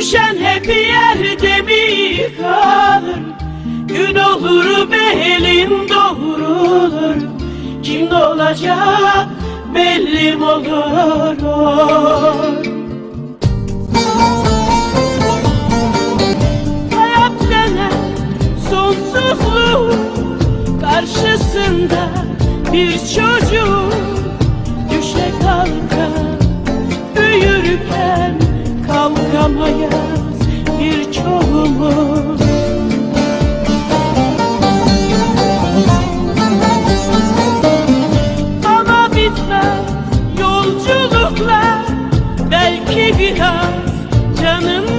Düşen hep yerde mi kalır? Gün olur belin doğrulur Kim olacak belli mi olur? Hayat denen sonsuzluğu Karşısında bir çocuk Düşe kalka büyürken Kalkamayız birçoğumuz Ama bitmez yolculuklar. Belki biraz canın